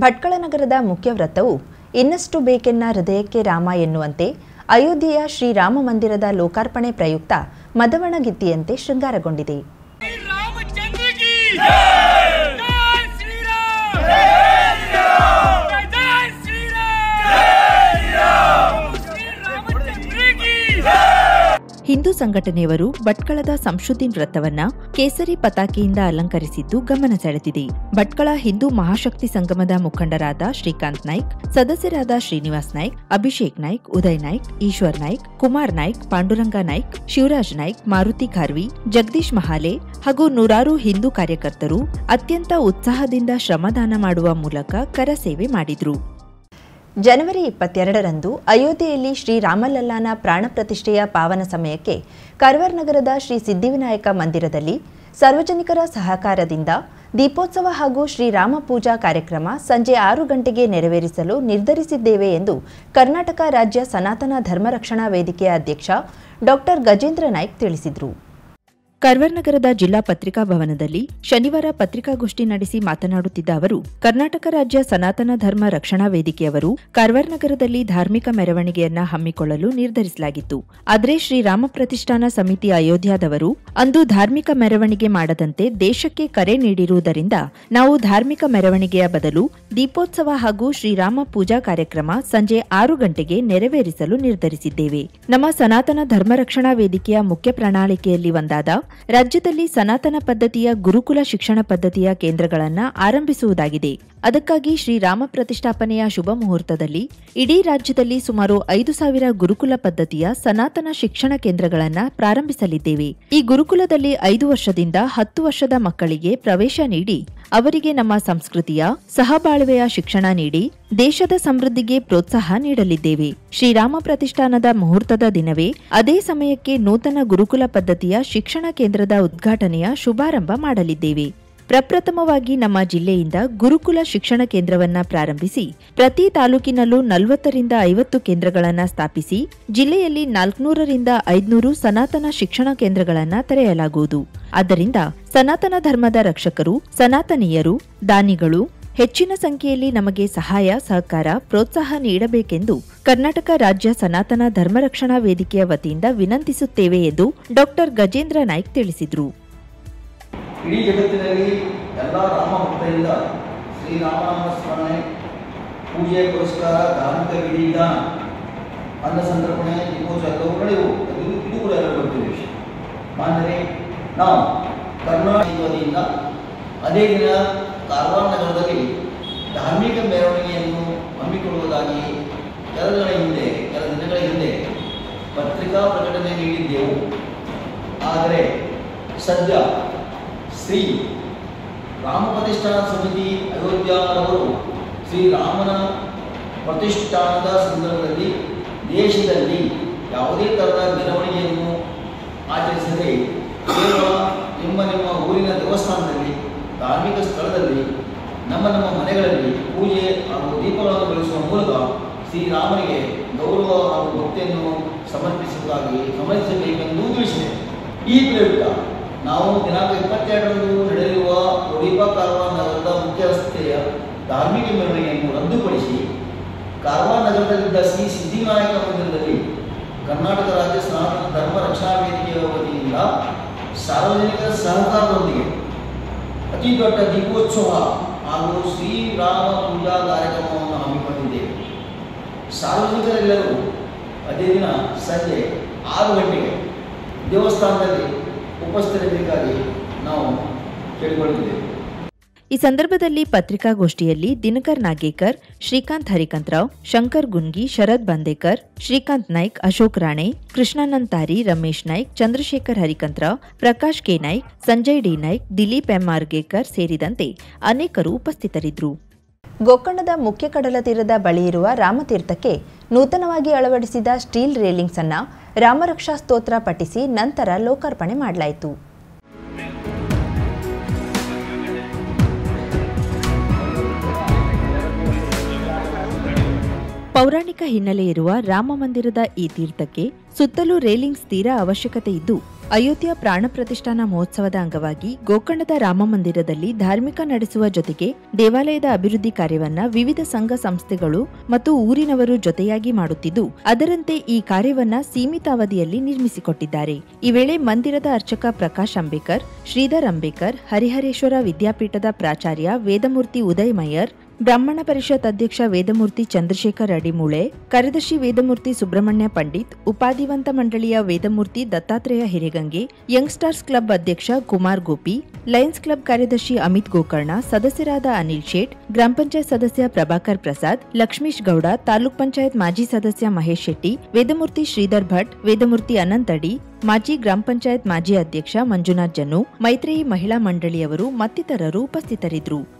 ಭಟ್ಕಳ ನಗರದ ಮುಖ್ಯ ವ್ರತವು ಇನ್ನಷ್ಟು ಬೇಕೆನ್ನ ಹೃದಯಕ್ಕೆ ರಾಮ ಎನ್ನುವಂತೆ ಅಯೋಧ್ಯೆಯ ಶ್ರೀರಾಮ ಮಂದಿರದ ಲೋಕಾರ್ಪಣೆ ಪ್ರಯುಕ್ತ ಮದವಣಗಿತ್ತಿಯಂತೆ ಶೃಂಗಾರಗೊಂಡಿದೆ. ಹಿಂದೂ ಸಂಘಟನೆಯವರು ಭಟ್ಕಳದ ಸಂಶುದ್ದೀನ್ ವೃತ್ತವನ್ನ ಕೇಸರಿ ಪತಾಕೆಯಿಂದ ಅಲಂಕರಿಸಿದ್ದು ಗಮನ ಸೆಳೆದಿದೆ. ಭಟ್ಕಳ ಹಿಂದೂ ಮಹಾಶಕ್ತಿ ಸಂಗಮದ ಮುಖಂಡರಾದ ಶ್ರೀಕಾಂತ್ ನಾಯ್ಕ್, ಸದಸ್ಯರಾದ ಶ್ರೀನಿವಾಸ್ ನಾಯ್ಕ್, ಅಭಿಷೇಕ್ ನಾಯ್ಕ್, ಉದಯ್ ನಾಯ್ಕ್, ಈಶ್ವರ್ ನಾಯ್ಕ್, ಕುಮಾರ್ ನಾಯ್ಕ್, ಪಾಂಡುರಂಗ ನಾಯ್ಕ್, ಶಿವರಾಜ್ ನಾಯ್ಕ್, ಮಾರುತಿ ಖಾರ್ವಿ, ಜಗದೀಶ್ ಮಹಾಲೆ ಹಾಗೂ ನೂರಾರು ಹಿಂದೂ ಕಾರ್ಯಕರ್ತರು ಅತ್ಯಂತ ಉತ್ಸಾಹದಿಂದ ಶ್ರಮದಾನ ಮಾಡುವ ಮೂಲಕ ಕರಸೇವೆ ಮಾಡಿದ್ರು. ಜನವರಿ ಇಪ್ಪತ್ತೆರಡರಂದು ಅಯೋಧ್ಯೆಯಲ್ಲಿ ಶ್ರೀ ರಾಮಲಲ್ಲಾನ ಪ್ರಾಣ ಪ್ರತಿಷ್ಠೆಯ ಪಾವನ ಸಮಯಕ್ಕೆ ಕರ್ವರ್ ನಗರದ ಶ್ರೀ ಸಿದ್ಧಿವಿನಾಯಕ ಮಂದಿರದಲ್ಲಿ ಸಾರ್ವಜನಿಕರ ಸಹಕಾರದಿಂದ ದೀಪೋತ್ಸವ ಹಾಗೂ ಶ್ರೀರಾಮ ಪೂಜಾ ಕಾರ್ಯಕ್ರಮ ಸಂಜೆ ಆರು ಗಂಟೆಗೆ ನೆರವೇರಿಸಲು ನಿರ್ಧರಿಸಿದ್ದೇವೆ ಎಂದು ಕರ್ನಾಟಕ ರಾಜ್ಯ ಸನಾತನ ಧರ್ಮ ರಕ್ಷಣಾ ವೇದಿಕೆಯ ಅಧ್ಯಕ್ಷ ಡಾಕ್ಟರ್ ಗಜೇಂದ್ರ ನಾಯ್ಕ್ ತಿಳಿಸಿದರು. ಕರ್ವರ್ ನಗರದ ಜಿಲ್ಲಾ ಪತ್ರಿಕಾ ಭವನದಲ್ಲಿ ಶನಿವಾರ ಪತ್ರಿಕಾಗೋಷ್ಠಿ ನಡೆಸಿ ಮಾತನಾಡುತ್ತಿದ್ದ ಅವರು, ಕರ್ನಾಟಕ ರಾಜ್ಯ ಸನಾತನ ಧರ್ಮ ರಕ್ಷಣಾ ವೇದಿಕೆಯವರು ಕರ್ವರ್ ನಗರದಲ್ಲಿ ಧಾರ್ಮಿಕ ಮೆರವಣಿಗೆಯನ್ನ ಹಮ್ಮಿಕೊಳ್ಳಲು ನಿರ್ಧರಿಸಲಾಗಿತ್ತು. ಆದರೆ ಶ್ರೀರಾಮ ಪ್ರತಿಷ್ಠಾನ ಸಮಿತಿ ಅಯೋಧ್ಯಾದವರು ಅಂದು ಧಾರ್ಮಿಕ ಮೆರವಣಿಗೆ ಮಾಡದಂತೆ ದೇಶಕ್ಕೆ ಕರೆ ನೀಡಿರುವುದರಿಂದ ನಾವು ಧಾರ್ಮಿಕ ಮೆರವಣಿಗೆಯ ಬದಲು ದೀಪೋತ್ಸವ ಹಾಗೂ ಶ್ರೀರಾಮ ಪೂಜಾ ಕಾರ್ಯಕ್ರಮ ಸಂಜೆ ಆರು ಗಂಟೆಗೆ ನೆರವೇರಿಸಲು ನಿರ್ಧರಿಸಿದ್ದೇವೆ. ನಮ್ಮ ಸನಾತನ ಧರ್ಮ ರಕ್ಷಣಾ ವೇದಿಕೆಯ ಮುಖ್ಯ ಪ್ರಣಾಳಿಕೆಯಲ್ಲಿ ಒಂದಾದ ರಾಜ್ಯದಲ್ಲಿ ಸನಾತನ ಪದ್ಧತಿಯ ಗುರುಕುಲ ಶಿಕ್ಷಣ ಪದ್ಧತಿಯ ಕೇಂದ್ರಗಳನ್ನು ಆರಂಭಿಸುವುದಾಗಿದೆ. ಅದಕ್ಕಾಗಿ ಶ್ರೀರಾಮ ಪ್ರತಿಷ್ಠಾಪನೆಯ ಶುಭ ಮುಹೂರ್ತದಲ್ಲಿ ಇಡೀ ರಾಜ್ಯದಲ್ಲಿ ಸುಮಾರು ಐದು ಸಾವಿರ ಗುರುಕುಲ ಪದ್ಧತಿಯ ಸನಾತನ ಶಿಕ್ಷಣ ಕೇಂದ್ರಗಳನ್ನು ಪ್ರಾರಂಭಿಸಲಿದ್ದೇವೆ. ಈ ಗುರುಕುಲದಲ್ಲಿ ಐದು ವರ್ಷದಿಂದ ಹತ್ತು ವರ್ಷದ ಮಕ್ಕಳಿಗೆ ಪ್ರವೇಶ ನೀಡಿ, ಅವರಿಗೆ ನಮ್ಮ ಸಂಸ್ಕೃತಿಯ, ಸಹಬಾಳ್ವೆಯ ಶಿಕ್ಷಣ ನೀಡಿ, ದೇಶದ ಸಮೃದ್ಧಿಗೆ ಪ್ರೋತ್ಸಾಹ ನೀಡಲಿದ್ದೇವೆ. ಶ್ರೀರಾಮ ಪ್ರತಿಷ್ಠಾನದ ಮುಹೂರ್ತದ ದಿನವೇ ಅದೇ ಸಮಯಕ್ಕೆ ನೂತನ ಗುರುಕುಲ ಪದ್ಧತಿಯ ಶಿಕ್ಷಣ ಕೇಂದ್ರದ ಉದ್ಘಾಟನೆಯ ಶುಭಾರಂಭ ಮಾಡಲಿದ್ದೇವೆ. ಪ್ರಪ್ರಥಮವಾಗಿ ನಮ್ಮ ಜಿಲ್ಲೆಯಿಂದ ಗುರುಕುಲ ಶಿಕ್ಷಣ ಕೇಂದ್ರವನ್ನ ಪ್ರಾರಂಭಿಸಿ, ಪ್ರತಿ ತಾಲೂಕಿನಲ್ಲೂ ನಲವತ್ತರಿಂದ ಐವತ್ತು ಕೇಂದ್ರಗಳನ್ನು ಸ್ಥಾಪಿಸಿ, ಜಿಲ್ಲೆಯಲ್ಲಿ ನಾಲ್ಕುನೂರರಿಂದ ಐದುನೂರು ಸನಾತನ ಶಿಕ್ಷಣ ಕೇಂದ್ರಗಳನ್ನು ತೆರೆಯಲಾಗುವುದು. ಆದ್ದರಿಂದ ಸನಾತನ ಧರ್ಮದ ರಕ್ಷಕರು, ಸನಾತನೀಯರು, ದಾನಿಗಳು ಹೆಚ್ಚಿನ ಸಂಖ್ಯೆಯಲ್ಲಿ ನಮಗೆ ಸಹಾಯ, ಸಹಕಾರ, ಪ್ರೋತ್ಸಾಹ ನೀಡಬೇಕೆಂದು ಕರ್ನಾಟಕ ರಾಜ್ಯ ಸನಾತನ ಧರ್ಮ ರಕ್ಷಣಾ ವೇದಿಕೆಯ ವತಿಯಿಂದ ವಿನಂತಿಸುತ್ತೇವೆ ಎಂದು ಡಾಕ್ಟರ್ ಗಜೇಂದ್ರ ನಾಯ್ಕ್ ತಿಳಿಸಿದರು. ಇಡೀ ಜಗತ್ತಿನಲ್ಲಿ ಎಲ್ಲ ರಾಮ ಭಕ್ತರಿಂದ ಶ್ರೀರಾಮನಾಮ ಸ್ಮರಣೆ, ಪೂಜೆ, ಪುರಸ್ಕಾರ, ಧಾರ್ಮಿಕ ವಿಧಿಯಿಂದ ವಿಧಾನ ಅನ್ನ ಸಂತರ್ಪಣೆ, ದೀಪೋತ್ಸವ ನಡೆಯುವು ಅದು ಇದು ಕೂಡ ಎಲ್ಲ ಬರ್ತೀವಿ ವಿಷಯ. ಮಾನ್ಯರೇ, ನಾವು ಕರ್ನಾಟಕ ಅದೇ ದಿನ ಕಾರವಾರ ನಗರದಲ್ಲಿ ಧಾರ್ಮಿಕ ಮೆರವಣಿಗೆಯನ್ನು ಹಮ್ಮಿಕೊಳ್ಳುವುದಾಗಿ ಕೆಲ ದಿನಗಳ ಹಿಂದೆ ಕೆಲ ದಿನಗಳ ಹಿಂದೆ ಪತ್ರಿಕಾ ಪ್ರಕಟಣೆ ನೀಡಿದ್ದೆವು. ಆದರೆ ಸದ್ಯ ಶ್ರೀ ರಾಮ ಪ್ರತಿಷ್ಠಾನ ಸಮಿತಿ ಅಯೋಧ್ಯಾರವರು ಶ್ರೀರಾಮನ ಪ್ರತಿಷ್ಠಾನದ ಸಂದರ್ಭದಲ್ಲಿ ದೇಶದಲ್ಲಿ ಯಾವುದೇ ಥರದ ಮೆರವಣಿಗೆಯನ್ನು ಆಚರಿಸದೆ ಕೇವಲ ನಿಮ್ಮ ನಿಮ್ಮ ಊರಿನ ದೇವಸ್ಥಾನದಲ್ಲಿ, ಧಾರ್ಮಿಕ ಸ್ಥಳದಲ್ಲಿ, ನಮ್ಮ ನಮ್ಮ ಮನೆಗಳಲ್ಲಿ ಪೂಜೆ ಹಾಗೂ ದೀಪಗಳನ್ನು ಬೆಳೆಸುವ ಮೂಲಕ ಶ್ರೀರಾಮನಿಗೆ ಗೌರವ ಹಾಗೂ ಭಕ್ತಿಯನ್ನು ಸಮರ್ಪಿಸುವುದಾಗಿ ಸಮರ್ಪಿಸಬೇಕೆಂದು ತಿಳಿಸಿದೆ. ಈ ಪ್ರಯುಕ್ತ ನಾವು ದಿನಾಂಕ ಇಪ್ಪತ್ತೆರಡರಂದು ನಡೆಯಲಿರುವ ಒಡಿಪಾ ಕಾರವಾರ ನಗರದ ಮುಖ್ಯ ರಸ್ತೆಯ ಧಾರ್ಮಿಕ ಮೆರವಣಿಗೆಯನ್ನು ರದ್ದುಪಡಿಸಿ ಕಾರವಾರ ನಗರದಲ್ಲಿದ್ದ ಶ್ರೀ ಸಿದ್ಧಿವಿನಾಯಕ ಮಂದಿರದಲ್ಲಿ ಕರ್ನಾಟಕ ರಾಜ್ಯ ಸನಾತನ ಧರ್ಮ ರಕ್ಷಣಾ ವೇದಿಕೆಯ ವತಿಯಿಂದ ಸಾರ್ವಜನಿಕರ ಸಹಕಾರದೊಂದಿಗೆ ಅತಿ ದೊಡ್ಡ ದೀಪೋತ್ಸವ ಹಾಗೂ ಶ್ರೀರಾಮ ಪೂಜಾ ಕಾರ್ಯಕ್ರಮವನ್ನು ಹಮ್ಮಿಕೊಂಡಿದ್ದೇವೆ ಸಾರ್ವಜನಿಕರೆಲ್ಲರೂ ಅದೇ ದಿನ ಸಂಜೆ ಆರು ಗಂಟೆಗೆ ದೇವಸ್ಥಾನದಲ್ಲಿ ಉಪಸ್ಥಿತರಿರಬೇಕಾಗಿ ನಾವು ಕೇಳಿಕೊಳ್ಳುತ್ತಿದ್ದೇವೆ ಈ ಸಂದರ್ಭದಲ್ಲಿ ಪತ್ರಿಕಾಗೋಷ್ಠಿಯಲ್ಲಿ Dinakar Nagekar Shrikant Harikantrao Shankar Gungi Sharad Bandekar Shrikant Naik Ashok Rane Krishnanand Tari Ramesh Naik Chandrashekhar Harikantrao Prakash K Naik Sanjay D Naik Dilip M Argekar ಸೇರಿದಂತೆ ಅನೇಕರು ಉಪಸ್ಥಿತರಿದ್ದರು. ಗೋಕರ್ಣದ ಮುಖ್ಯ ಕಡಲ ತೀರದ ಬಳಿ ಇರುವ ರಾಮತೀರ್ಥಕ್ಕೆ ನೂತನವಾಗಿ ಅಳವಡಿಸಿದ ಸ್ಟೀಲ್ ರೇಲಿಂಗ್ಸ್ ಅನ್ನ ರಾಮರಕ್ಷಾ ಸ್ತೋತ್ರ ಪಠಿಸಿ ನಂತರ ಲೋಕಾರ್ಪಣೆ ಮಾಡಲಾಯಿತು. ಪೌರಾಣಿಕ ಹಿನ್ನೆಲೆ ಇರುವ ರಾಮ ಮಂದಿರದ ಈ ತೀರ್ಥಕ್ಕೆ ಸುತ್ತಲೂ ರೇಲಿಂಗ್ಸ್ ತೀರ ಅವಶ್ಯಕತೆ ಇದ್ದು ಅಯೋಧ್ಯ ಪ್ರಾಣ ಪ್ರತಿಷ್ಠಾನ ಮಹೋತ್ಸವದ ಅಂಗವಾಗಿ ಗೋಕರ್ಣದ ರಾಮ ಮಂದಿರದಲ್ಲಿ ಧಾರ್ಮಿಕ ನಡೆಸುವ ಜೊತೆಗೆ ದೇವಾಲಯದ ಅಭಿವೃದ್ಧಿ ಕಾರ್ಯವನ್ನ ವಿವಿಧ ಸಂಘ ಸಂಸ್ಥೆಗಳು ಮತ್ತು ಊರಿನವರು ಜೊತೆಯಾಗಿ ಮಾಡುತ್ತಿದ್ದು, ಅದರಂತೆ ಈ ಕಾರ್ಯವನ್ನ ಸೀಮಿತ ಅವಧಿಯಲ್ಲಿ ನಿರ್ಮಿಸಿಕೊಟ್ಟಿದ್ದಾರೆ. ಈ ವೇಳೆ ಮಂದಿರದ ಅರ್ಚಕ ಪ್ರಕಾಶ್ ಅಂಬೇಕರ್ ಶ್ರೀಧರ್ ಅಂಬೇಕರ್ ಹರಿಹರೇಶ್ವರ ವಿದ್ಯಾಪೀಠದ ಪ್ರಾಚಾರ್ಯ ವೇದಮೂರ್ತಿ ಉದಯ್ ಮಯ್ಯರ್ ಬ್ರಾಹ್ಮಣ ಪರಿಷತ್ ಅಧ್ಯಕ್ಷ ವೇದಮೂರ್ತಿ ಚಂದ್ರಶೇಖರ್ ಅಡಿಮೂಳೆ, ಕಾರ್ಯದರ್ಶಿ ವೇದಮೂರ್ತಿ ಸುಬ್ರಹ್ಮಣ್ಯ ಪಂಡಿತ್ ಉಪಾಧಿವಂತ ಮಂಡಳಿಯ ವೇದಮೂರ್ತಿ ದತ್ತಾತ್ರೇಯ ಹಿರೇಗಂಗೆ ಯಂಗ್ಸ್ಟಾರ್ಸ್ ಕ್ಲಬ್ ಅಧ್ಯಕ್ಷ ಕುಮಾರ್ ಗೋಪಿ, ಲಯನ್ಸ್ ಕ್ಲಬ್ ಕಾರ್ಯದರ್ಶಿ ಅಮಿತ್ ಗೋಕರ್ಣ, ಸದಸ್ಯರಾದ ಅನಿಲ್ ಶೇಟ್, ಗ್ರಾಮ ಪಂಚಾಯತ್ ಸದಸ್ಯ ಪ್ರಭಾಕರ್ ಪ್ರಸಾದ್, ಲಕ್ಷ್ಮೀಶ್ ಗೌಡ, ತಾಲೂಕ್ ಪಂಚಾಯತ್ ಮಾಜಿ ಸದಸ್ಯ ಮಹೇಶ್ ಶೆಟ್ಟಿ, ವೇದಮೂರ್ತಿ ಶ್ರೀಧರ್ ಭಟ್, ವೇದಮೂರ್ತಿ ಅನಂತ್ ಅಡಿ, ಮಾಜಿ ಗ್ರಾಮ ಪಂಚಾಯತ್ ಮಾಜಿ ಅಧ್ಯಕ್ಷ ಮಂಜುನಾಥ್ ಜನ್ನು, ಮೈತ್ರೇಯಿ ಮಹಿಳಾ ಮಂಡಳಿಯವರು ಮತ್ತಿತರರು ಉಪಸ್ಥಿತರಿದ್ದರು.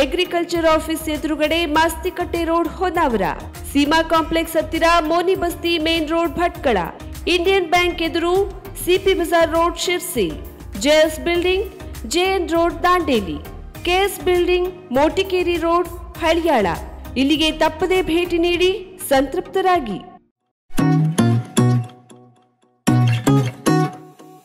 Agriculture office ಎದುರುಗಡೆ ಮಾಸ್ತಿಕಟ್ಟೆ ರೋಡ್ ಹೊನ್ನಾವರ. ಸೀಮಾ ಕಾಂಪ್ಲೆಕ್ಸ್ ಹತ್ತಿರ Moni Basti main road Bhatkal. Indian bank ಎದುರು CP Bazaar road Sirsi. JS building, JN road Dandeli. KS building, Motikeri road Haliyal. ಇಲ್ಲಿಗೆ ತಪ್ಪದೇ ಭೇಟಿ ನೀಡಿ ಸಂತೃಪ್ತರಾಗಿ.